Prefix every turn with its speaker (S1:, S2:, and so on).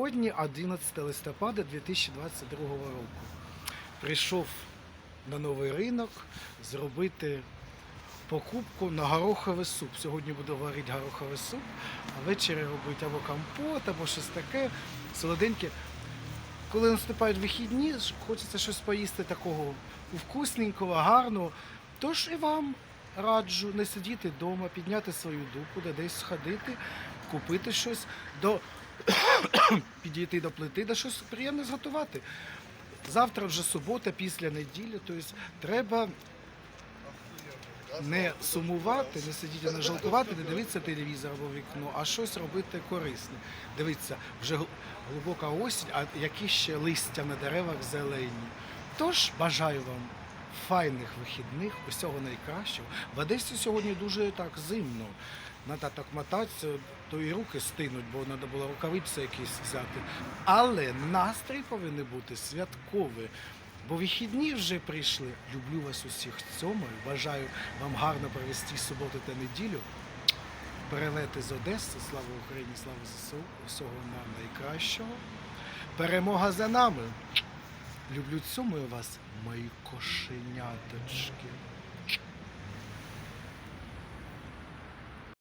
S1: Сьогодні 11 листопада 2022 року. Прийшов на новий ринок зробити покупку на гороховий суп. Сьогодні буду варити гороховий суп, а ввечері робити або компот, або щось таке солоденьке. Коли наступають вихідні, хочеться щось поїсти такого вкусненького, гарного. Тож і вам раджу не сидіти вдома, підняти свою дупу, де десь сходити, купити щось, до... підійти до плити, да щось приємне зготувати. Завтра вже субота, після неділі, тобто треба не сумувати, не сидіти, не жалкувати, не дивитися телевізор або вікно, а щось робити корисне. Дивіться, вже глибока осінь, а які ще листя на деревах зелені. Тож бажаю вам файних вихідних, усього найкращого. В Одесі сьогодні дуже так зимно. Треба так мотатися, то і руки стинуть, бо треба було рукавиці якісь взяти. Але настрій повинен бути святковий. Бо вихідні вже прийшли. Люблю вас усіх цьомою. Бажаю вам гарно провести суботу та неділю. Перелети з Одеси. Слава Україні, слава ЗСУ. Всього нам найкращого. Перемога за нами. Люблю цьому вас, мої кошеняточки.